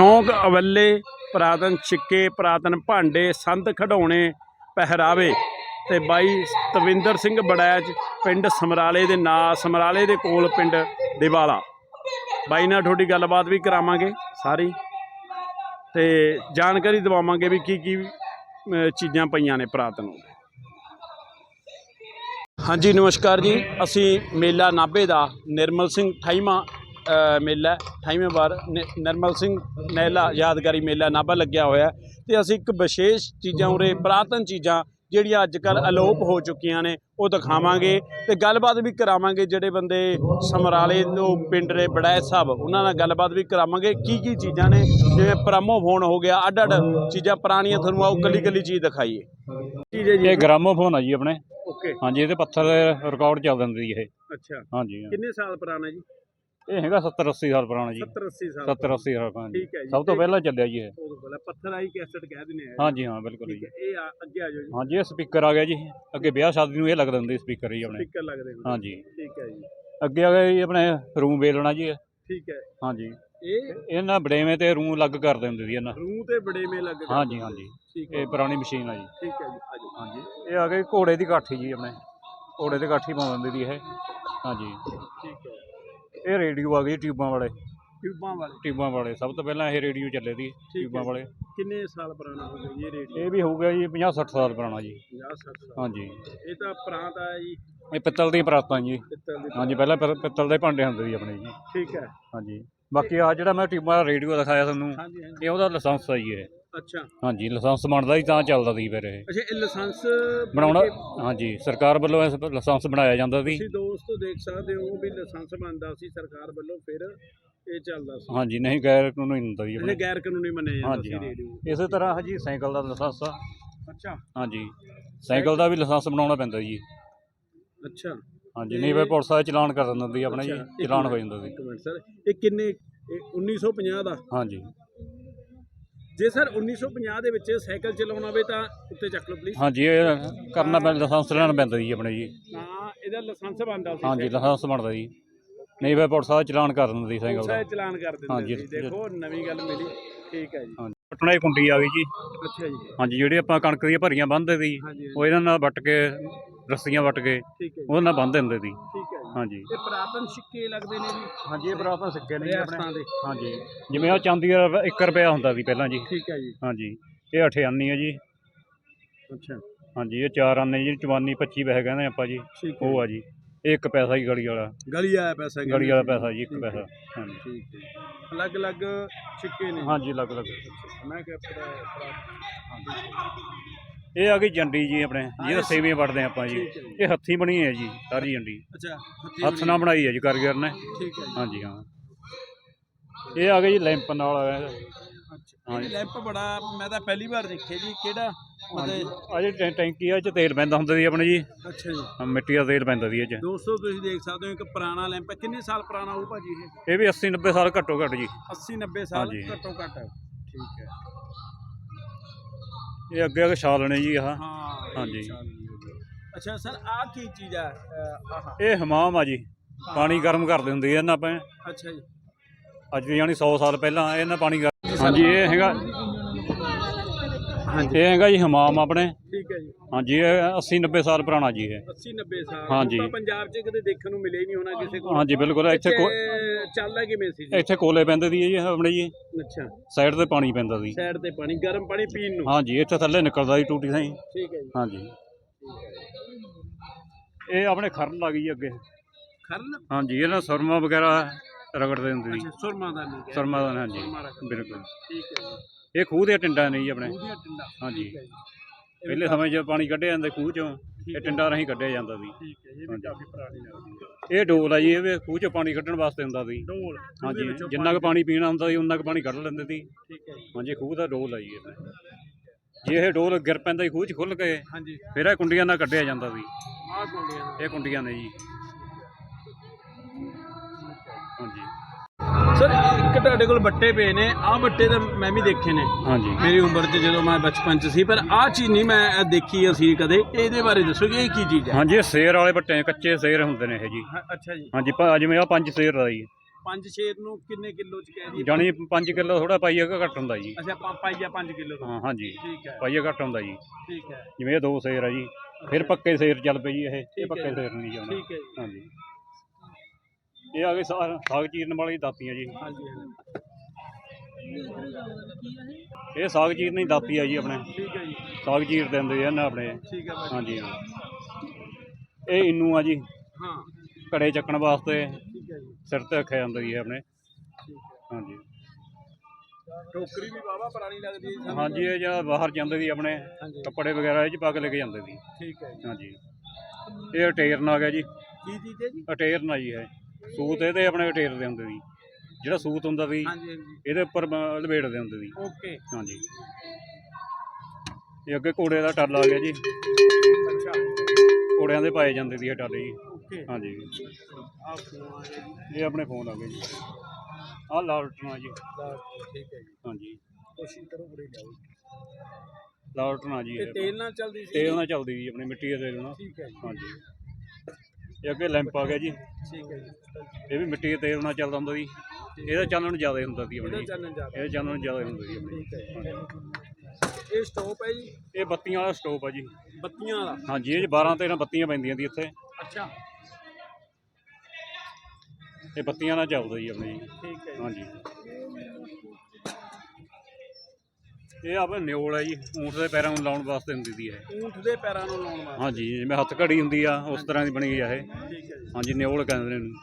ਸ਼ੌਂਕ ਅਵੱਲੇ, ਪੁਰਾਤਨ ਸਿੱਕੇ ਪੁਰਾਤਨ ਭਾਂਡੇ ਸੰਦ ਖਿਡੌਣੇ ਪਹਿਰਾਵੇ ਤੇ ਬਾਈ ਤਵਿੰਦਰ ਸਿੰਘ ਬੜੈਚ ਪਿੰਡ ਸਮਰਾਲੇ ਦੇ ਨਾਂ, ਸਮਰਾਲੇ ਦੇ ਕੋਲ ਪਿੰਡ ਦਿਵਾਲਾ। ਬਾਈ ਨਾਲ ਤੁਹਾਡੀ ਗੱਲਬਾਤ ਵੀ ਕਰਾਵਾਂਗੇ ਸਾਰੀ ਤੇ ਜਾਣਕਾਰੀ ਦਿਵਾਵਾਂਗੇ ਵੀ ਕੀ ਕੀ ਚੀਜ਼ਾਂ ਪਈਆਂ ਨੇ ਪੁਰਾਤਨ ਹਾਂਜੀ, ਨਮਸਕਾਰ ਜੀ। ਅਸੀਂ ਮੇਲਾ ਨਾਭੇ ਦਾ ਨਿਰਮਲ ਸਿੰਘ ਠਾਈਮਾ ਮੇਲਾ 28ਵੀਂ ਵਾਰ ਨਿਰਮਲ ਸਿੰਘ ਨਹਿਲਾ ਯਾਦਗਾਰੀ ਮੇਲਾ ਨਾਭਾ ਲੱਗਿਆ ਹੋਇਆ ਤੇ ਅਸੀਂ ਇੱਕ ਵਿਸ਼ੇਸ਼ ਚੀਜ਼ਾਂ ਉਰੇ ਪੁਰਾਤਨ ਚੀਜ਼ਾਂ ਜਿਹੜੀਆਂ ਅੱਜ ਕੱਲ ਅਲੋਪ ਹੋ ਚੁੱਕੀਆਂ ਨੇ ਉਹ ਦਿਖਾਵਾਂਗੇ ਤੇ ਗੱਲਬਾਤ ਵੀ ਕਰਾਵਾਂਗੇ ਜਿਹੜੇ ਬੰਦੇ ਸਮਰਾਲੇ ਤੋਂ ਪਿੰਡ ਦੇ ਬੜੈਚ ਸਾਹਿਬ ਉਹਨਾਂ ਨਾਲ ਗੱਲਬਾਤ ਵੀ ਕਰਾਵਾਂਗੇ ਕੀ ਕੀ ਚੀਜ਼ਾਂ ਨੇ ਜਿਵੇਂ ਪ੍ਰਮੋਫੋਨ ਹੋ ਗਿਆ ਅੱਡ ਅੱਡ ਚੀਜ਼ਾਂ ਪੁਰਾਣੀਆਂ ਤੁਹਾਨੂੰ ਆਓ ਕੱਲੀ ਕੱਲੀ ਚੀਜ਼ ਦਿਖਾਈਏ। ਚੀਜ਼ ਹੈ ਇਹ ਗ੍ਰਾਮੋਫੋਨ ਆ ਜੀ ਆਪਣੇ। ਓਕੇ। ਹਾਂਜੀ ਇਹਦੇ ਪੱਥਰ ਰਿਕਾਰਡ ਚੱਲ ਦਿੰਦੀ ਇਹ। ਅੱਛਾ। ਹਾਂਜੀ ਕਿੰਨੇ ਸਾਲ ਪੁਰਾਣਾ ਜੀ? ਇਹ ਹੈਗਾ 70 80 ਸਾਲ ਪੁਰਾਣਾ ਜੀ। 70 80 ਸਾਲ 70 80 ਸਾਲ ਪੁਰਾਣਾ ਜੀ। ਠੀਕ ਹੈ ਜੀ ਸਭ ਤੋਂ ਪਹਿਲਾਂ ਚੱਲਿਆ ਜੀ ਇਹ। ਉਦੋਂ ਪਹਿਲਾਂ ਪੱਥਰ ਆਈ ਕੈਸਟ ਕਹਿ ਦਿੰਦੇ ਆ। ਹਾਂਜੀ ਹਾਂ ਬਿਲਕੁਲ ਜੀ। ਇਹ ਅੱਗੇ ਆ ਜਾਓ ਜੀ। ਹਾਂਜੀ ਇਹ ਸਪੀਕਰ ਆ ਗਿਆ ਜੀ। ਅੱਗੇ ਵਿਆਹ ਸ਼ਾਦੀ ਨੂੰ ਇਹ ਲੱਗਦਾ ਹੁੰਦੇ ਸਪੀਕਰ ਜੀ ਆਪਣੇ। ਸਪੀਕਰ ਲੱਗਦੇ ਹੁੰਦੇ ਹਾਂਜੀ। ਠੀਕ ਹੈ ਜੀ। ਅੱਗੇ ਆ ਗਿਆ ਜੀ ਆਪਣੇ ਰੂਮ ਵੇਲਣਾ ਜੀ ਇਹ। ਠੀਕ ਹੈ। ਹਾਂਜੀ। ਇਹ ਇਹਨਾਂ ਬੜੇਵੇਂ ਤੇ ਰੂਮ ਲੱਗ ਕਰ ਦਿੰਦੇ ਸੀ ਇਹਨਾਂ। ਰੂਹ ਤੇ ਬੜੇ ਮੇ ਲੱਗ ਗਏ। ਹਾਂਜੀ। ਹਾਂਜੀ ਇਹ ਪੁਰਾਣੀ ਮਸ਼ੀਨ ਆ ਜੀ। ਠੀਕ ਹੈ ਜੀ ਆ ਜਾਓ। ਹਾਂਜੀ। ਇਹ ਆ ਗਈ ਘੋੜੇ ਦੀ ਕਾਠੀ ਜੀ ਆਪਣੇ। ਘੋੜੇ ਦੀ ਕਾਠੀ ਪਾਉਂ ਦਿੰਦੀ ਸੀ ਇਹ। ਹਾਂਜੀ। ਠੀਕ ਹੈ। ਇਹ ਰੇਡੀਓ ਆ ਗਈ ਟਿਊਬਾਂ ਵਾਲੇ। ਟਿਊਬਾਂ ਵਾਲੇ। ਟਿਊਬਾਂ ਵਾਲੇ। ਸਭ ਤੋਂ ਪਹਿਲਾਂ ਇਹ ਰੇਡੀਓ ਚੱਲੇ ਸੀ ਟਿਊਬਾਂ ਵਾਲੇ। ਕਿੰਨੇ ਸਾਲ ਪੁਰਾਣਾ ਹੋ ਗਿਆ ਜੀ ਇਹ ਰੇਡੀਓ? ਇਹ ਵੀ ਹੋ ਗਿਆ ਜੀ 50 60 ਸਾਲ ਪੁਰਾਣਾ ਜੀ। 50 60 ਸਾਲ। ਹਾਂਜੀ। ਇਹ ਤਾਂ ਪ੍ਰਾਂਤ ਆ ਜੀ। ਇਹ ਪਿੱਤਲ ਦੀਆਂ ਪਰਾਤਾਂ ਜੀ। ਪਿੱਤਲ ਦੀ ਹਾਂਜੀ ਪਹਿਲਾਂ ਪਿ- ਪਿੱਤਲ ਦੇ ਭਾਂਡੇ ਹੁੰਦੇ ਸੀ ਆਪਣੇ ਜੀ। ਠੀਕ ਹੈ। ਹਾਂਜੀ। ਬਾਕੀ ਆ ਜਿਹੜਾ ਮੈਂ ਟਿਊਬਾਂ ਦਾ ਰੇਡੀਓ ਦਿਖਾਇਆ ਤੁਹਾਨੂੰ ਹਾਂਜੀ ਹਾਂਜੀ। ਇਹ ਉਹਦਾ ਲਾਇਸੈਂਸ ਆ ਜੀ ਇਹ। ਅੱਛਾ। ਹਾਂਜੀ ਲਾਇਸੈਂਸ ਬਣਦਾ ਹੀ ਤਾਂ ਚੱਲਦਾ ਸੀ ਫਿਰ ਇਹ। ਅੱਛਾ ਇਹ ਲਾਇਸੈਂਸ ਬਣਾਉਣਾ ਹਾਂਜੀ ਸਰਕਾਰ ਵੱਲੋਂ ਇਸ ਲਾਇਸੈਂਸ ਬਣਾਇਆ ਜਾਂਦਾ ਸੀ। ਤੁਸੀਂ ਦੋਸਤੋ ਦੇਖ ਸਕਦੇ ਹੋ ਵੀ ਲਾਇਸੈਂਸ ਬਣਦਾ ਸੀ ਸਰਕਾਰ ਵੱਲੋਂ ਫਿਰ ਇਹ ਚੱਲਦਾ ਸੀ। ਹਾਂਜੀ ਨਹੀਂ ਗੈਰ ਕਾਨੂੰਨੀ ਹੁੰਦਾ ਜੀ ਇਹ ਗੈਰ ਕਾਨੂੰਨੀ ਮੰਨਿਆ ਜਾਂਦਾ ਹਾਂਜੀ ਸੀ। ਰੇਡੀਓ ਇਸੇ ਤਰ੍ਹਾਂ ਜੀ ਸਾਈਕਲ ਦਾ ਲਾਇਸੈਂਸ ਆ। ਅੱਛਾ। ਹਾਂਜੀ ਸਾਈਕਲ ਦਾ ਵੀ ਲਾਇਸੈਂਸ ਬਣਾਉਣਾ ਪੈਂਦਾ ਜੀ। ਅੱਛਾ। ਹਾਂਜੀ ਨਹੀਂ ਵੇ ਪੁਲਿਸ ਵਾਲੇ ਚਲਾਨ ਕਰ ਦਿੰਦੇ ਆਪਣੇ ਜੀ ਚਲਾਨ ਹੋ ਜਾਂਦਾ ਸੀ। ਇੱਕ ਮਿੰਟ ਸਰ। ਇਹ ਕਿੰਨੇ ਇਹ 1950 ਦਾ? ਹਾਂਜੀ। ਜੇ ਸਰ 1950 ਦੇ ਵਿੱਚ ਸਾਈਕਲ ਚਲਾਉਣਾ ਹੋਵੇ ਤਾਂ ਉੱਤੇ ਚੱਕ ਲਓ ਪਲੀਜ਼ ਹਾਂਜੀ ਇਹ ਕਰਨਾ ਪੈਂਦਾ ਲਾਇਸੈਂਸ ਲੈਣਾ ਪੈਂਦਾ ਜੀ ਆਪਣੇ ਜੀ। ਹਾਂ ਇਹਦਾ ਲਾਇਸੈਂਸ ਬਣਦਾ ਸੀ ਹਾਂਜੀ ਲਾਇਸੈਂਸ ਬਣਦਾ ਜੀ। ਨਹੀਂ ਵੇ ਪੁਲਿਸ ਵਾਲੇ ਚਲਾਨ ਕਰ ਦਿੰਦੇ ਸਾਈਕਲ ਦਾ। ਚਲਾਨ ਕਰ ਦਿੰਦੇ ਹਾਂਜੀ, ਸੀ। ਦੇਖੋ ਨਵੀਂ ਗੱਲ ਮਿਲੀ। ਠੀਕ ਹੈ ਜੀ। ਹਾਂਜੀ। ਪਟਣਾ ਦੀ ਕੁੰਡੀ ਆ ਗਈ ਜੀ। ਅੱਛਾ ਜੀ। ਹਾਂਜੀ ਜਿਹੜੀ ਆਪਾਂ ਕਣਕ ਦੀਆਂ ਭਰੀਆਂ ਬੰਨ੍ਹਦੇ ਸੀ ਹਾਂਜੀ ਉਹ ਇਹਨਾਂ ਨਾਲ ਵੱਟ ਕੇ ਰੱਸੀਆਂ ਵੱਟ ਕੇ ਠੀਕ ਹੈ ਜੀ। ਉਹਦੇ ਨਾਲ ਬੰਨ੍ਹ ਦਿੰਦੇ ਸੀ। ਠੀਕ ਹੈ। ਹਾਂਜੀ। ਇਹ ਪੁਰਾਤਨ ਸਿੱਕੇ ਲੱਗਦੇ ਨੇ ਜੀ। ਹਾਂਜੀ ਇਹ ਬਰਾਬਰ ਸਿੱਕੇ ਨੇ ਜੀ ਰਿਆਸਤਾਂ ਦੇ। ਹਾਂਜੀ। ਜਿਵੇਂ ਆ ਚਾਂਦੀ ਦਾ 1 ਰੁਪਿਆ ਹੁੰਦਾ ਸੀ ਪਹਿਲਾਂ ਜੀ। ਠੀਕ ਹੈ ਜੀ। ਹਾਂਜੀ। ਇਹ 8 ਆਨੀ ਹੈ ਜੀ। ਅੱਛਾ। ਹਾਂਜੀ ਇਹ 4 ਆਨੇ ਜੀ 54 25 ਪੈਸੇ ਕਹਿੰਦੇ ਆਪਾਂ ਜੀ। ਠੀਕ ਉਹ ਆ ਜੀ। ਇਹ 1 ਪੈਸਾ ਹੀ ਗਲੀ ਵਾਲਾ। ਗਲੀ ਆਇਆ ਪੈਸਾ ਗਲੀ ਵਾਲਾ ਪੈਸਾ ਜੀ 1 ਪੈਸਾ। ਹਾਂਜੀ। ਠੀਕ ਹੈ ਅਲੱਗ-ਅਲੱਗ ਸਿੱਕੇ ਨੇ। ਹਾਂਜੀ ਅਲੱਗ ਅਲੱਗ ਮੈਂ ਕਿਹਾ ਪੁਰਾ ਇਹ ਆ ਗਈ ਜੰਡੀ ਜੀ ਆਪਣੇ ਜਿਹਦਾ ਸੇਵੀਆਂ ਵੜਦੇ ਆਪਾਂ ਜੀ। ਹੈ ਜੀ। ਇਹ ਹੱਥੀਂ ਬਣੀ ਹੈ ਜੀ ਸਾਰੀ ਜੰਡੀ। ਅੱਛਾ ਹੱਥੀਂ ਨਾਲ ਬਣਾਈ ਹੈ ਜੀ ਕਾਰੀਗਰ ਨੇ। ਠੀਕ ਹੈ ਜੀ। ਹਾਂਜੀ ਹਾਂ। ਇਹ ਆ ਗਈ ਜੀ ਲੈਂਪ ਨਾਲ। ਅੱਛਾ ਇਹ ਲੈਂਪ ਬੜਾ ਮੈਂ ਤਾਂ ਪਹਿਲੀ ਵਾਰ ਦੇਖਿਆ ਜੀ ਕਿਹੜਾ ਮਤਲਬ ਆ ਜਿਹੜੀ ਟੈਂਕੀ ਆ ਚ ਤੇਲ ਪੈਂਦਾ ਹੁੰਦਾ ਸੀ ਆਪਣੇ ਜੀ। ਅੱਛਾ ਜੀ। ਮਿੱਟੀ ਦਾ ਤੇਲ ਪੈਂਦਾ ਸੀ ਇਹ ਚ। ਦੋਸਤੋ ਤੁਸੀਂ ਦੇਖ ਸਕਦੇ ਹੋ ਇੱਕ ਪੁਰਾਣਾ ਲੈਂਪ ਹੈ। ਕਿੰਨੇ ਸਾਲ ਪੁਰਾਣਾ ਹੋਊ ਭਾਜੀ ਇਹ? ਇਹ ਵੀ 80 90 ਸਾਲ ਘੱਟੋ ਘੱਟ ਜੀ। 80 90 ਸਾਲ। ਘੱਟੋ ਘੱਟ। ਠੀਕ ਹੈ। ਇਹ ਅੱਗੇ ਅੱਗੇ ਛਾਲ ਨੇ ਜੀ ਆਹ। ਹਾਂ ਹਾਂਜੀ। ਅੱਛਾ ਸਰ ਆ ਕੀ ਚੀਜ਼ ਅਹ, ਆਹ। ਇਹ ਹਮਾਮ ਆ ਜੀ। ਪਾਣੀ ਗਰਮ ਕਰਦੇ ਹੁੰਦੇ ਇਹਨਾਂ ਆਪਾਂ। ਅੱਛਾ ਜੀ। ਅੱਜ ਦੀ ਜਾਨੀ 100 ਸਾਲ ਪਹਿਲਾਂ ਇਹਨਾਂ ਪਾਣੀ ਗਰਮ ਹਾਂਜੀ ਇਹ ਹੈਗਾ ਇਹ ਹੈਗਾ ਜੀ ਹਮਾਮ ਆਪਣੇ। ਠੀਕ ਹੈ ਜੀ। ਹਾਂਜੀ ਇਹ 80 90 ਸਾਲ ਪੁਰਾਣਾ ਜੀ ਇਹ। 80 90 ਸਾਲ। ਹਾਂਜੀ। ਪੰਜਾਬ 'ਚ ਕਦੇ ਦੇਖਣ ਨੂੰ ਮਿਲੇ ਹੀ ਨਹੀਂ ਹੋਣਾ ਕਿਸੇ ਕੋਲ। ਹਾਂਜੀ ਬਿਲਕੁਲ। ਇੱਥੇ ਕੋ- ਚੱਲਦਾ ਕਿਵੇਂ ਸੀ ਜੀ? ਇੱਥੇ ਕੋਲੇ ਪੈਂਦੇ ਦੀ ਜੀ ਆਪਣੇ ਜੀ। ਅੱਛਾ। ਸਾਈਡ ਤੇ ਪਾਣੀ ਪੈਂਦਾ ਸੀ ਸਾਈਡ ਤੇ ਪਾਣੀ ਗਰਮ ਪਾਣੀ ਪੀਣ ਨੂੰ। ਹਾਂਜੀ ਇੱਥੇ ਥੱਲੇ ਨਿਕਲਦਾ ਸੀ ਟੂਟੀ ਸਾਈ ਠੀਕ ਹੈ ਜੀ। ਹਾਂਜੀ। ਇਹ ਆਪਣੇ ਖਰਨ ਲੱਗ ਗਈ ਅੱਗੇ। ਖਰਨ ਹਾਂਜੀ ਇਹਨਾਂ ਸੁਰਮਾ ਵਗੈਰਾ ਰਗੜਦੇ ਹੁੰਦੇ ਸੀ। ਅੱਛਾ ਸੁਰਮਾ ਦਾ ਨਹੀਂ ਸੁਰਮਾ ਦਾ ਹਾਂਜੀ। ਬਿਲਕੁਲ। ਠੀਕ ਹੈ ਜੀ। ਇਹ ਖੂਹ ਦੇ ਟਿੰਡਾਂ ਨੇ ਜੀ ਆਪਣੇ। ਟਿੰਡਾ। ਹਾਂਜੀ। ਠੀਕ ਹੈ ਜੀ। ਪਹਿਲੇ ਸਮੇਂ 'ਚ ਪਾਣੀ ਕੱਢਿਆ ਜਾਂਦਾ ਖੂਹ 'ਚੋਂ ਇਹ ਟਿੰਡਾਂ ਰਾਹੀਂ ਕੱਢਿਆ ਜਾਂਦਾ ਸੀ। ਠੀਕ ਹੈ ਇਹ ਵੀ ਹਾਂਜੀ। ਕਾਫੀ ਪੁਰਾਣੀ ਲੱਗਦੀ ਹੈ ਇਹ ਡੋਲ ਆ ਜੀ ਇਹ ਵੀ ਖੂਹ 'ਚੋਂ ਪਾਣੀ ਕੱਢਣ ਵਾਸਤੇ ਹੁੰਦਾ ਸੀ। ਡੋਲ ਹਾਂਜੀ ਜਿੰਨਾ ਕੁ ਪਾਣੀ ਪੀਣਾ ਹੁੰਦਾ ਸੀ ਉਨਾ ਕੁ ਪਾਣੀ ਕੱਢ ਲੈਂਦੇ ਸੀ। ਠੀਕ ਹੈ ਜੀ। ਹਾਂਜੀ ਖੂਹ ਦਾ ਡੋਲ ਆ ਜੀ ਇਹ। ਜੇ ਇਹ ਡੋਲ ਗਿਰ ਪੈਂਦਾ ਸੀ ਖੂਹ 'ਚ ਖੁੱਲ ਕੇ ਹਾਂਜੀ। ਫਿਰ ਇਹ ਕੁੰਡੀਆਂ ਨਾਲ ਕੱਢਿਆ ਜਾਂਦਾ ਸੀ। ਆਹ ਇਹ ਕੁੰਡੀਆਂ ਨੇ ਜੀ। ਹਾਂਜੀ। ਸਰ ਤੁਹਾਡੇ ਕੋਲ ਬੱਟੇ ਪਏ ਨੇ ਆਹ ਬੱਟੇ ਤਾਂ ਮੈਂ ਵੀ ਦੇਖੇ ਨੇ। ਹਾਂਜੀ। ਮੇਰੀ ਉਮਰ 'ਚ ਜਦੋਂ ਮੈਂ ਬਚਪਨ 'ਚ ਸੀ ਪਰ ਆਹ ਚੀਜ਼ ਨਹੀਂ ਮੈਂ ਦੇਖੀ ਅਸੀਂ ਕਦੇ। ਇਹਦੇ ਬਾਰੇ ਦੱਸੋ ਕਿ ਇਹ ਕੀ ਚੀਜ਼ ਹੈ ਹਾਂਜੀ ਇਹ ਸੇਰ ਵਾਲੇ ਬੱਟੇ ਕੱਚੇ ਸੇਰ ਹੁੰਦੇ ਨੇ ਇਹ ਜੀ। ਅੱਛਾ ਜੀ। ਹਾਂਜੀ ਭਾ- ਜਿਵੇਂ ਆ ਪੰਜ ਸੇਰ ਦਾ ਜੀ। ਪੰਜ ਸ਼ੇਰ ਨੂੰ ਕਿੰਨੇ ਕਿਲੋ ਚ ਕਹਿ ਦਈਏ? ਜਾਣੀ 5 ਕਿਲੋ ਥੋੜਾ ਪਾਈਆ ਘੱਟ ਹੁੰਦਾ ਜੀ। ਅੱਛਾ ਪਾ- ਪਾਈਆ 5 ਕਿਲੋ ਦਾ ਹਾਂ ਹਾਂਜੀ। ਠੀਕ ਹੈ। ਪਾਈਆ ਘੱਟ ਹੁੰਦਾ ਜੀ। ਠੀਕ ਹੈ। ਜਿਵੇਂ ਇਹ ਦੋ ਸੇਰ ਆ ਜੀ। ਫਿਰ ਪੱਕੇ ਸੇਰ ਚੱਲ ਪਈ ਜੀ ਇਹ। ਇਹ ਪੱਕੇ। ਸੇਰ ਨਹੀਂ ਜਾਣਾ ਠੀਕ ਹੈ ਜੀ। ਹਾਂਜੀ। ਇਹ ਆ ਗਏ ਸਾ- ਸਾਗ ਚੀਰਨ ਵਾਲੀ ਦਾਤੀਆਂ ਜੀ। ਹਾਂਜੀ ਹਾਂਜੀ। ਇਹ ਸਾਗ ਚੀਰਨ ਦੀ ਦਾਤੀ ਆ ਜੀ ਆਪਣੇ। ਠੀਕ ਹੈ ਜੀ। ਸਾਗ ਚੀਰ ਦਿੰਦੇ ਆ ਨਾ ਆਪਣੇ। ਠੀਕ ਹੈ ਭਾਜੀ ਹਾਂਜੀ। ਹਾਂ ਇਹ ਇਨੂੰ ਆ ਜੀ। ਹਾਂ। ਘੜੇ ਚੱਕਣ ਵਾਸਤੇ ਠੀਕ ਹੈ ਜੀ। ਸਿਰ ਤੇ ਰੱਖਿਆ ਜਾਂਦਾ ਜੀ ਆਪਣੇ। ਹੈ। ਹਾਂਜੀ। ਟੋਕਰੀ ਵੀ ਵਾਵਾ ਪੁਰਾਣੀ ਲੱਗਦੀ ਹੈ ਜੀ। ਸਾਨੂੰ। ਹਾਂਜੀ ਇਹ ਜਿਹੜਾ ਬਾਹਰ ਜਾਂਦੇ ਸੀ ਆਪਣੇ ਹਾਂਜੀ। ਕੱਪੜੇ ਵਗੈਰਾ ਇਹ ਚ ਪਾ ਕੇ ਲੈ ਕੇ ਜਾਂਦੇ ਸੀ। ਠੀਕ ਹੈ ਜੀ। ਹਾਂਜੀ। ਇਹ ਅਟੇਰਨ ਆ ਗਿਆ ਜੀ। ਕੀ ਚੀਜ਼ ਹੈ ਜੀ? ਅਟੇਰਨ ਆ ਜੀ ਇਹ। ਸੂਤ ਇਹਦੇ ਆਪਣੇ ਅਟੇਰ ਦੇ ਹੁੰਦੇ ਸੀ। ਜਿਹੜਾ ਸੂਤ ਹੁੰਦਾ ਸੀ ਹਾਂਜੀ ਹਾਂਜੀ। ਇਹਦੇ ਉੱਪਰ ਮ- ਲਪੇਟਦੇ ਹੁੰਦੇ ਸੀ। ਓਕੇ। ਹਾਂਜੀ। ਇਹ ਅੱਗੇ ਘੋੜੇ ਦਾ ਟੱਲ ਆ ਗਿਆ ਜੀ। ਅੱਛਾ। ਘੋੜਿਆਂ ਦੇ ਪਾਏ ਜਾਂਦੇ ਸੀ ਇਹ ਟੱਲ ਜੀ। ਓਕੇ। ਹਾਂਜੀ। ਆ ਫੋਨ ਆ ਗਿਆ ਜੀ। ਇਹ ਆਪਣੇ ਫੋਨ ਆ ਗਏ ਜੀ। ਆਹ ਲਾਲਟਣਾ ਜੀ। ਦਾ- ਠੀਕ ਹੈ ਜੀ। ਹਾਂਜੀ। ਕੋਸ਼ਿਸ਼ ਕਰੋ ਉਰੇ ਲਿਆਓ ਲਾਲਟਣਾ ਜੀ ਤੇ ਇਹ ਤੇਲ ਨਾਲ ਚੱਲਦੀ ਸੀ ਤੇਲ ਨਾਲ ਚੱਲਦੀ ਜੀ ਆਪਣੀ ਮਿੱਟੀ ਦੇ ਤੇਲ ਨਾਲ। ਠੀਕ ਹੈ ਜੀ। ਹਾਂਜੀ। ਇਹ ਅੱਗੇ ਲੈਂਪ ਆ ਗਿਆ ਜੀ। ਠੀਕ ਹੈ ਜੀ। ਇਹ ਵੀ ਮਿੱਟੀ ਦੇ ਤੇਲ ਨਾਲ ਚੱਲਦਾ ਹੁੰਦਾ ਸੀ। ਇਹਦਾ ਚਾਨਣ ਜ਼ਿਆਦਾ ਹੁੰਦਾ ਸੀ ਇਹਦਾ ਆਪਣੀ ਚੱਲਣ ਜਾ ਇਹਦਾ ਚਾਨਣ ਜ਼ਿਆਦਾ ਹੁੰਦਾ ਸੀ ਆਪਣੀ। ਹੈ ਇਹ ਸਟੋਪ ਹੈ ਜੀ? ਇਹ ਬੱਤੀਆਂ ਵਾਲਾ ਸਟੋਪ ਆ ਜੀ। ਬੱਤੀਆਂ ਵਾਲਾ? ਹਾਂਜੀ ਇਹ 'ਚ 12 13 ਬੱਤੀਆਂ ਪੈਂਦੀਆਂ ਸੀ ਇੱਥੇ। ਅੱਛਾ। ਇਹ ਬੱਤੀਆਂ ਨਾਲ ਚੱਲਦਾ ਜੀ ਆਪਣੀ। ਜੀ ਠੀਕ ਹੈ ਜੀ। ਹਾਂਜੀ। ਇਹ ਆਪਣੇ ਨਿਓਲ ਹੈ ਜੀ ਊਂਠ ਦੇ ਪੈਰਾਂ ਨੂੰ ਲਾਉਣ ਵਾਸਤੇ ਹੁੰਦੀ ਸੀ ਇਹ ਊਂਠ ਦੇ ਪੈਰਾਂ ਨੂੰ ਲਾਉਣ ਵਾਸਤੇ। ਹਾਂਜੀ ਜਿਵੇਂ ਹੱਥ ਘੜੀ ਹੁੰਦੀ ਆ ਉਸ ਤਰ੍ਹਾਂ ਦੀ ਬਣੀ ਆ ਇਹ। ਠੀਕ ਹੈ ਜੀ। ਹਾਂਜੀ ਨਿਓਲ ਕਹਿੰਦੇ ਨੇ ਇਹਨੂੰ।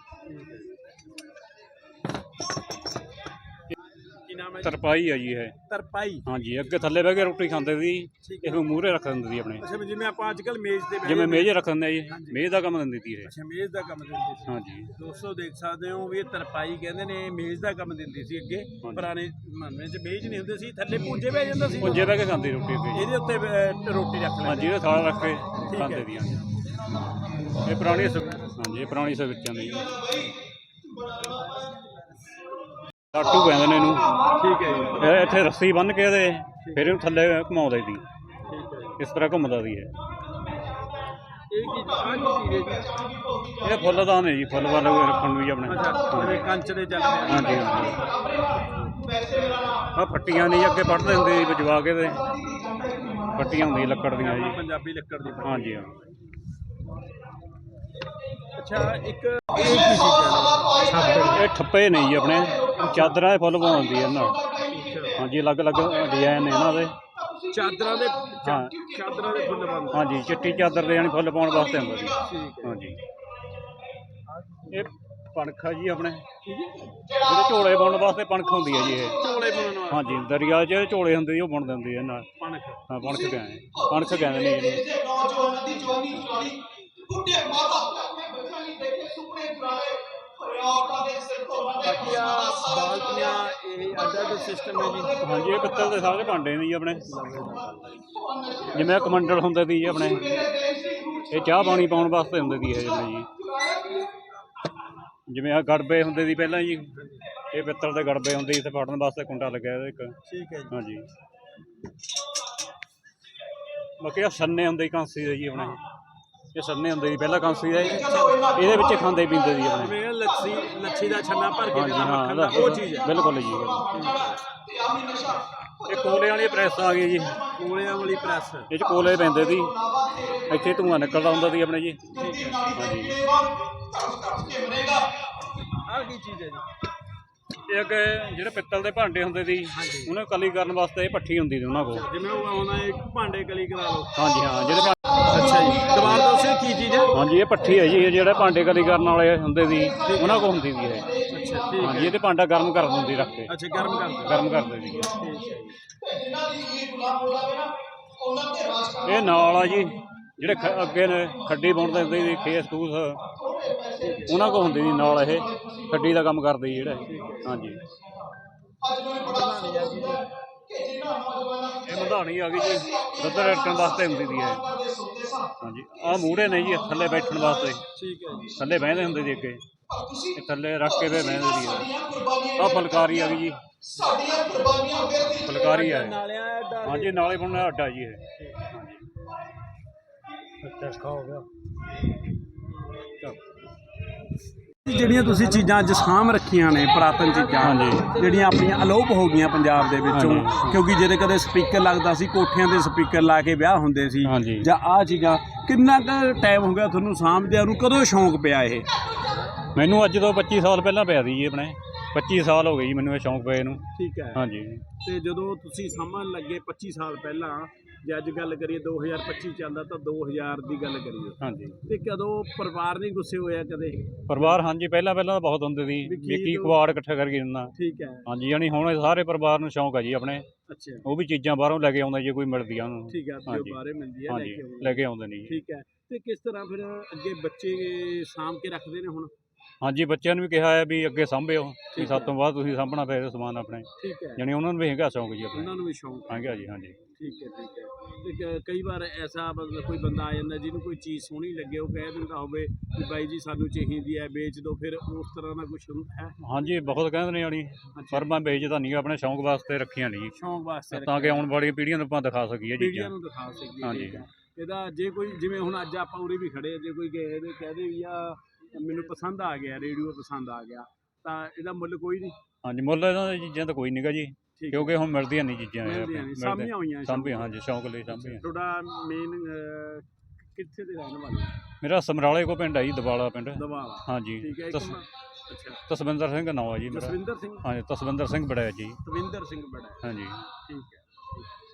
ਨਾਮ ਹੈ ਜੀ? ਤਰਪਾਈ ਆ ਜੀ ਇਹ। ਤਰਪਾਈ। ਹਾਂਜੀ ਅੱਗੇ ਥੱਲੇ ਬਹਿ ਕੇ ਰੋਟੀ ਖਾਂਦੇ ਸੀ ਠੀਕ ਹੈ ਇਹਨੂੰ ਮੂਹਰੇ ਰੱਖ ਦਿੰਦੇ ਸੀ ਆਪਣੇ। ਅੱਛਾ ਵੀ ਜਿਵੇਂ ਆਪਾਂ ਅੱਜ ਕੱਲ ਮੇਜ਼ ਤੇ ਬਹਿ ਜਿਵੇਂ ਮੇਜ਼ ਰੱਖ ਦਿੰਦੇ ਆ ਜੀ ਮੇਜ਼ ਦਾ ਕੰਮ ਦਿੰਦੀ ਸੀ ਇਹ। ਅੱਛਾ ਮੇਜ਼ ਦਾ ਕੰਮ ਦਿੰਦੇ ਸੀ। ਹਾਂਜੀ। ਦੋਸਤੋ ਦੇਖ ਸਕਦੇ ਹੋ ਵੀ ਇਹ ਤਰਪਾਈ ਕਹਿੰਦੇ ਨੇ ਇਹ ਮੇਜ਼ ਦਾ ਕੰਮ ਦਿੰਦੀ ਸੀ ਅੱਗੇ। ਪੁਰਾਣੇ ਜ਼ਮਾਨੇ 'ਚ ਮੇਜ਼ ਨਹੀਂ ਹੁੰਦੇ ਸੀ ਥੱਲੇ ਪੂੰਜੇ ਬਹਿ ਜਾਂਦਾ ਸੀ। ਪੁੰਜੇ ਬਹਿ ਕੇ ਖਾਂਦੀ ਰੋਟੀ ਅੱਗੇ ਇਹਦੇ ਉੱਤੇ ਅਹ, ਰੋਟੀ ਰੱਖ ਲੈਂਦੇ ਹਾਂਜੀ ਇਹ ਥਾਲ ਰੱਖ ਕੇ। ਖਾਂਦੇ ਦੀ ਹਾਂਜੀ। ਇਹ ਪੁਰਾਣੀ ਸ- ਹਾਂਜੀ ਇਹ ਪੁਰਾਣੀ ਸਵਿੱਚਾਂ ਦੀ ਟਾਟੂ ਕਹਿੰਦੇ ਨੇ ਇਹਨੂੰ। ਠੀਕ ਹੈ ਜੀ। ਇਹ ਇੱਥੇ ਰੱਸੀ ਬੰਨ੍ਹ ਕੇ ਇਹਦੇ ਫਿਰ ਇਹਨੂੰ ਥੱਲੇ ਘੁਮਾਉਂਦੇ ਸੀ। ਠੀਕ ਹੈ ਇਸ ਤਰ੍ਹਾਂ ਘੁੰਮਦਾ ਸੀ ਇਹ। ਇਹ ਕੀ ਚੀਜ਼ ਹੈ ਜੀ ਇਹ ਫੁੱਲਦਾਨ ਹੈ ਜੀ ਫੁੱਲ ਵਾਲੇ ਰੱਖਣ ਨੂੰ ਜੀ ਆਪਣੇ। ਅੱਛਾ ਜਿਵੇਂ ਕੰਚ ਦੇ ਚੱਲਦੇ ਆ ਹਾਂਜੀ ਹਾਂਜੀ। ਆ ਫੱਟੀਆਂ ਨਹੀਂ ਅੱਗੇ ਪੜਦੇ ਹੁੰਦੇ ਸੀ ਵਜਵਾ ਕੇ ਤੇ। ਫੱਟੀਆਂ ਹੁੰਦੀਆਂ ਲੱਕੜ ਦੀਆਂ ਜੀ। ਪੰਜਾਬੀ ਲੱਕੜ ਦੀ ਬਣਾਈ। ਹਾਂਜੀ ਹਾਂ। ਅੱਛਾ ਇੱਕ ਇਹ ਕੀ ਚੀਜ਼ ਹੈ ਇਹ ਠੱਪੇ ਨਹੀਂ ਜੀ ਆਪਣੇ। ਚਾਦਰਾਂ ਦੇ ਫੁੱਲ ਇਹਨਾਂ ਨਾਲ ਅੱਛਾ ਹਾਂਜੀ ਅਲੱਗ-ਅਲੱਗ ਡਿਜ਼ਾਈਨ ਨੇ ਇਹਨਾਂ ਦੇ। ਚਾਦਰਾਂ ਦੇ ਚਾ- ਹਾਂ। ਚਾਦਰਾਂ ਦੇ ਫੁੱਲ ਬੰਦ ਹਾਂਜੀ ਚਿੱਟੀ ਚਾਦਰ ਦੇ ਯਾਨੀ ਫੁੱਲ ਪਾਉਣ ਵਾਸਤੇ ਹੁੰਦਾ ਜੀ। ਠੀਕ ਹੈ। ਹਾਂਜੀ। ਇਹ ਪਣਖਾ ਜੀ ਆਪਣੇ। ਠੀਕ ਹੈ ਜਿਹੜੇ ਝੋਲੇ ਬੁਣਨ ਵਾਸਤੇ ਪਣਖ ਹੁੰਦੀ ਹੈ ਜੀ ਇਹ। ਝੋਲੇ ਬਣਨ ਵਾਲਾ ਹਾਂਜੀ ਦਰਿਆ 'ਚ ਝੋਲੇ ਹੁੰਦੇ ਸੀ ਉਹ ਬੁਣ ਦਿੰਦੇ ਆ ਨਾਲ। ਪਣਖ। ਹਾਂ ਪਣਖ ਕਹਿੰਦੇ ਪਣਖ ਕਹਿੰਦੇ ਨੇ ਇਹਨੂੰ ਨੌਜਵਾਨਾਂ ਦੀ ਜਵਾਨੀ ਚੁਰਾਣੀ ਬੁੱਢੇ ਮਾਤਾ ਫਰਿਆਦਾਂ ਦੇ ਸਿਰ ਤੋਂ ਵੱਡੇ ਬਾਕੀ ਆ ਬਾਲਟੀਆਂ ਇਹ ਅੱਡ ਅੱਡ ਸਿਸਟਮ ਹੈ ਜੀ। ਹਾਂਜੀ ਇਹ ਪਿੱਤਲ ਦੇ ਸਾਰੇ ਭਾਂਡੇ ਨੇ ਜੀ ਆਪਣੇ। ਜਿਵੇਂ ਕਮੰਡਲ ਹੁੰਦੇ ਸੀ ਜੀ ਆਪਣੇ। ਇਹ ਚਾਹ ਪਾਣੀ ਪਾਉਣ ਵਾਸਤੇ ਹੁੰਦੇ ਸੀ ਇਹ ਜਿਵੇਂ ਜੀ। ਜਿਵੇਂ ਆ ਗੜਬੇ ਹੁੰਦੇ ਸੀ ਪਹਿਲਾਂ ਜੀ। ਇਹ ਪਿੱਤਲ ਦੇ ਗੜਬੇ ਹੁੰਦੇ ਸੀ ਤੇ ਫੜਨ ਵਾਸਤੇ ਕੁੰਡਾ ਲੱਗਿਆ ਇਹਦਾ ਇੱਕ। ਠੀਕ ਹੈ ਜੀ। ਹਾਂਜੀ। ਬਾਕੀ ਆ ਸੰਨੇ ਹੁੰਦੇ ਸੀ ਕਾਂਸੀ ਦੇ ਜੀ ਆਪਣੇ। ਇਹ ਸੰਨੇ ਹੁੰਦੇ ਸੀ ਪਹਿਲਾਂ ਕਾਂਸੀ ਦੇ ਇਹਦੇ ਵਿੱਚ ਖਾਂਦੇ ਪੀਂਦੇ ਸੀ ਆਪਣੇ। ਜਿਵੇਂ ਲੱਸੀ ਲੱਛੀ ਦਾ ਛੰਨਾ ਭਰ ਕੇ ਜਿਹੜਾ ਮੱਖਣ ਦਾ ਉਹ ਚੀਜ਼ ਹੈ। ਬਿਲਕੁਲ ਜੀ ਇਹ ਕੋਲੇ ਵਾਲੀ ਪ੍ਰੈਸ ਆ ਗਈ ਜੀ। ਕੋਲਿਆਂ ਵਾਲੀ ਪ੍ਰੈਸ। ਇਹ ਚ ਕੋਲੇ ਪੈਂਦੇ ਸੀ। ਇੱਥੇ ਧੂੰਆਂ ਨਿਕਲਦਾ ਹੁੰਦਾ ਸੀ ਆਪਣੇ ਜੀ। ਹਾਂਜੀ। ਆਹ ਕੀ ਚੀਜ਼ ਹੈ ਜੀ? ਇਹ ਅੱਗੇ ਜਿਹੜੇ ਪਿੱਤਲ ਦੇ ਭਾਂਡੇ ਹੁੰਦੇ ਸੀ ਉਹਨਾਂ ਨੂੰ ਕਲੀ ਕਰਨ ਵਾਸਤੇ ਇਹ ਭੱਠੀ ਹੁੰਦੀ ਸੀ ਉਹਨਾਂ ਕੋਲ। ਜਿਵੇਂ ਉਹ ਆਉਂਦਾ ਇੱਕ ਭਾਂਡੇ ਕਲੀ ਕਰਾ ਲਓ। ਹਾਂਜੀ ਹਾਂ ਜਿਹੜੇ ਭਾ- ਅੱਛਾ ਜੀ। ਦੁਬਾਰਾ ਦੱਸੋ ਕੀ ਚੀਜ਼ ਹੈ? ਹਾਂਜੀ ਇਹ ਭੱਠੀ ਹੈ ਜੀ ਇਹ ਜਿਹੜੇ ਭਾਂਡੇ ਕਲੀ ਕਰਨ ਵਾਲੇ ਹੁੰਦੇ ਸੀ ਉਹਨਾਂ ਕੋਲ ਹੁੰਦੀ ਸੀ ਇਹ। ਅੱਛਾ ਠੀਕ ਹਾਂਜੀ ਇਹ ਤੇ ਭਾਂਡਾ ਗਰਮ ਕਰ ਦਿੰਦੀ ਰੱਖ ਕੇ। ਅੱਛਾ ਗਰਮ ਕਰ ਦਿਓ ਗਰਮ ਕਰਦੇ ਸੀ ਇਹ ਨਾਲ ਆ ਜੀ ਜਿਹੜੇ ਖ- ਅੱਗੇ ਨੇ ਖੱਡੀ ਬੁਣਦੇ ਹੁੰਦੇ ਸੀ ਖੇਸ ਖੂਸ। ਉਹਨਾਂ ਕੋਲ ਹੁੰਦੀ ਸੀ ਨਾਲ ਇਹ। ਖੱਡੀ ਦਾ ਕੰਮ ਕਰਦੇ ਸੀ ਜਿਹੜਾ ਇਹ। ਹਾਂਜੀ। ਇਹ ਮਧਾਣੀ ਆ ਗਈ ਜੀ। ਦੁੱਧ ਰੱਖਣ ਵਾਸਤੇ ਹੁੰਦੀ ਸੀ। ਇਹ ਹਾਂਜੀ। ਆਹ ਮੂਹਰੇ ਨੇ ਜੀ ਥੱਲੇ ਬੈਠਣ ਵਾਸਤੇ। ਠੀਕ ਹੈ ਜੀ। ਥੱਲੇ ਬਹਿੰਦੇ ਹੁੰਦੇ ਸੀ ਅੱਗੇ। ਇਹ ਥੱਲੇ ਰੱਖ ਕੇ ਤੇ ਬਹਿੰਦੇ ਸੀ ਆਹ ਫੁਲਕਾਰੀ ਆ ਗਈ ਜੀ। ਫੁਲਕਾਰੀ ਆ ਇਹ। ਨਾਲਿਆਂ ਦਾ ਹਾਂਜੀ ਨਾਲੇ ਬਣਨਾ ਅੱਡਾ ਜੀ ਇਹ। ਅੱਛਾ ਹੋ ਗਿਆ। ਚਲੋ। ਜਿਹੜੀਆਂ ਤੁਸੀਂ ਚੀਜ਼ਾਂ ਅੱਜ ਸਾਂਭ ਰੱਖੀਆਂ ਨੇ ਪੁਰਾਤਨ ਚੀਜ਼ਾਂ। ਜਿਹੜੀਆਂ ਆਪਣੀਆਂ ਅਲੋਪ ਹੋ ਗਈਆਂ ਪੰਜਾਬ ਦੇ ਵਿੱਚੋਂ। ਕਿਉਂਕਿ ਜਿਹਦੇ ਕਦੇ ਸਪੀਕਰ ਲੱਗਦਾ ਸੀ ਕੋਠਿਆਂ ਦੇ ਸਪੀਕਰ ਲਾ ਕੇ ਵਿਆਹ ਹੁੰਦੇ ਸੀ। ਜਾਂ ਆਹ ਚੀਜ਼ਾਂ ਕਿੰਨਾ ਕੁ ਟਾਈਮ ਹੋ ਗਿਆ ਤੁਹਾਨੂੰ ਸਾਂਭਦਿਆਂ ਨੂੰ ਕਦੋਂ ਸ਼ੌਂਕ ਪਿਆ ਇਹ ਮੈਨੂੰ ਅੱਜ ਤੋਂ 25 ਸਾਲ ਪਹਿਲਾਂ ਪਿਆ ਸੀ ਜੀ ਆਪਣੇ 25 ਸਾਲ ਹੋ ਗਏ ਜੀ ਮੈਨੂੰ ਇਹ ਸ਼ੌਂਕ ਪਏ ਨੂੰ ਠੀਕ ਹੈ ਹਾਂਜੀ ਤੇ ਜਦੋਂ ਤੁਸੀਂ ਸਾਂਭਣ ਲੱਗੇ 25 ਸਾਲ ਪਹਿਲਾਂ ਜੇ ਅੱਜ ਗੱਲ ਕਰੀਏ 2025 ਚੱਲਦਾ ਤਾਂ 2000 ਦੀ ਗੱਲ ਕਰੀਏ। ਹਾਂਜੀ। ਤੇ ਕਦੋਂ ਪਰਿਵਾਰ ਨਹੀਂ ਗੁੱਸੇ ਹੋਇਆ ਕਦੇ? ਪਰਿਵਾਰ ਹਾਂਜੀ ਪਹਿਲਾਂ ਪਹਿਲਾਂ ਤਾਂ ਬਹੁਤ ਹੁੰਦੇ ਸੀ ਵੀ ਕੀ ਕੁਆੜ ਇਕੱਠਾ ਕਰਕੇ ਦਿੰਦਾ ਠੀਕ ਹੈ। ਹਾਂਜੀ ਯਾਨੀ ਹੁਣ ਇਹ ਸਾਰੇ ਪਰਿਵਾਰ ਨੂੰ ਸ਼ੌਂਕ ਹੈ ਜੀ ਆਪਣੇ। ਅੱਛਾ। ਉਹ ਵੀ ਚੀਜ਼ਾਂ ਬਾਹਰੋਂ ਲੈ ਕੇ ਆਉਂਦਾ ਜੇ ਕੋਈ ਮਿਲਦੀ ਆ ਉਹਨੂੰ। ਠੀਕ ਹੈ ਜੋ। ਬਾਰੇ ਮਿਲਦੀ ਹੈ ਲੈ ਕੇ ਆਉਂਦੇ। ਨੇ ਠੀਕ ਹੈ। ਤੇ ਕਿਸ ਤਰ੍ਹਾਂ ਫਿਰ ਅੱਗੇ ਬੱਚੇ ਸਾਂਭ ਕੇ ਰੱਖਦੇ ਨੇ ਹੁਣ? ਹਾਂਜੀ ਬੱਚਿਆਂ ਨੂੰ ਵੀ ਕਿਹਾ ਹੈ ਵੀ ਅੱਗੇ ਸਾਂਭਿਓ ਵੀ ਸਭ ਤੋਂ ਬਾਅਦ ਤੁਸੀਂ ਸਾਂਭਣਾ ਪਏ ਸਮਾਨ ਆਪਣੇ ਠੀਕ ਹੈ। ਯਾਨੀ ਉਹਨਾਂ ਨੂੰ ਵੀ ਹੈਗਾ ਸ਼ੌਂਕ ਜੀ ਆਪਣੇ। ਉਹਨਾਂ ਨੂੰ ਵੀ ਸ਼ੌਂਕ ਹੈ। ਹੈਗਾ ਜੀ ਹਾਂਜੀ। ਠੀਕ ਹੈ ਠੀਕ ਹੈ। ਤੇ ਕ- ਕਈ ਵਾਰ ਐਸਾ ਮਤਲਬ ਕੋਈ ਬੰਦਾ ਆ ਜਾਂਦਾ ਜਿਹਨੂੰ ਕੋਈ ਚੀਜ਼ ਸੋਹਣੀ ਲੱਗੇ ਉਹ ਕਹਿ ਦਿੰਦਾ ਹੋਵੇ ਕਿ ਬਾਈ ਜੀ ਸਾਨੂੰ ਚਾਹੀਦੀ ਹੈ ਵੇਚ ਦਿਓ ਫਿਰ ਉਸ ਤਰ੍ਹਾਂ ਦਾ ਕੁਝ ਹੈ? ਹਾਂਜੀ ਬਹੁਤ ਕਹਿੰਦੇ ਨੇ ਯਾਨੀ ਪਰ ਮੈਂ ਵੇਚਦਾ ਨਹੀਂ ਆਪਣੇ ਸ਼ੌਂਕ ਵਾਸਤੇ ਰੱਖੀਆਂ ਨਹੀਂ। ਸ਼ੌਂਕ ਵਾਸਤੇ ਤਾਂ ਕਿ ਆਉਣ ਵਾਲੀਆਂ ਪੀੜ੍ਹੀਆਂ ਨੂੰ ਆਪਾਂ ਦਿਖਾ ਸਕੀਏ ਪੀੜ੍ਹੀਆਂ ਚੀਜ਼ਾਂ। ਨੂੰ ਦਿਖਾ ਸਕੀਏ ਹਾਂਜੀ। ਠੀਕ ਹੈ। ਇਹਦਾ ਜੇ ਕੋਈ ਜਿਵੇਂ ਹੁਣ ਅੱਜ ਆਪਾਂ ਉਰੇ ਵੀ ਖੜੇ ਹਾਂ, ਜੇ ਕੋਈ ਕਹੇ ਦੇ ਕਹਦੇ ਵੀ ਆ ਮੈਨੂੰ ਪਸੰਦ ਆ ਗਿਆ ਰੇਡੀਓ ਪਸੰਦ ਆ ਗਿਆ ਤਾਂ ਇਹਦਾ ਮੁੱਲ ਕੋਈ ਨਹੀਂ। ਹਾਂਜੀ ਮੁੱਲ ਇਹਨਾਂ ਦੀ ਚੀਜ਼ਾਂ ਤਾਂ ਕੋਈ ਨਹੀਂਗਾ ਜੀ ਠੀਕ ਕਿਉਂਕਿ ਹੁਣ ਮਿਲਦੀਆਂ ਨਹੀਂ ਚੀਜ਼ਾਂ ਇਹ ਮਿਲਦੀਆਂ ਨਹੀਂ ਸਾਂਭੀਆਂ ਹੋਈਆਂ ਸਾਂਭੀਆਂ ਹਾਂਜੀ ਸ਼ੌਂਕ ਲਈ ਸਾਂਭੀਆਂ। ਤੁਹਾਡਾ ਮੇਨ ਕਿੱਥੇ ਦੇ ਰਹਿਣ ਵਾਲੇ? ਮੇਰਾ ਸਮਰਾਲੇ ਕੋ ਪਿੰਡ ਹੈ ਜੀ ਦਵਾਲਾ ਪਿੰਡ। ਦਵਾਲਾ। ਹਾਂਜੀ ਠੀਕ ਹੈ ਇੱਕ ਤਸ- ਮ- ਅੱਛਾ। ਤਸਵਿੰਦਰ ਸਿੰਘ ਨਾਮ ਹੈ ਜੀ ਮੇਰਾ। ਜਸਵਿੰਦਰ ਸਿੰਘ? ਹਾਂਜੀ ਤਸਵਿੰਦਰ ਸਿੰਘ ਬੜਾ ਜੀ। ਤਵਿੰਦਰ ਸਿੰਘ ਬੜਾ। ਹਾਂਜੀ। ਠੀਕ ਹੈ ਠੀਕ ਹੈ।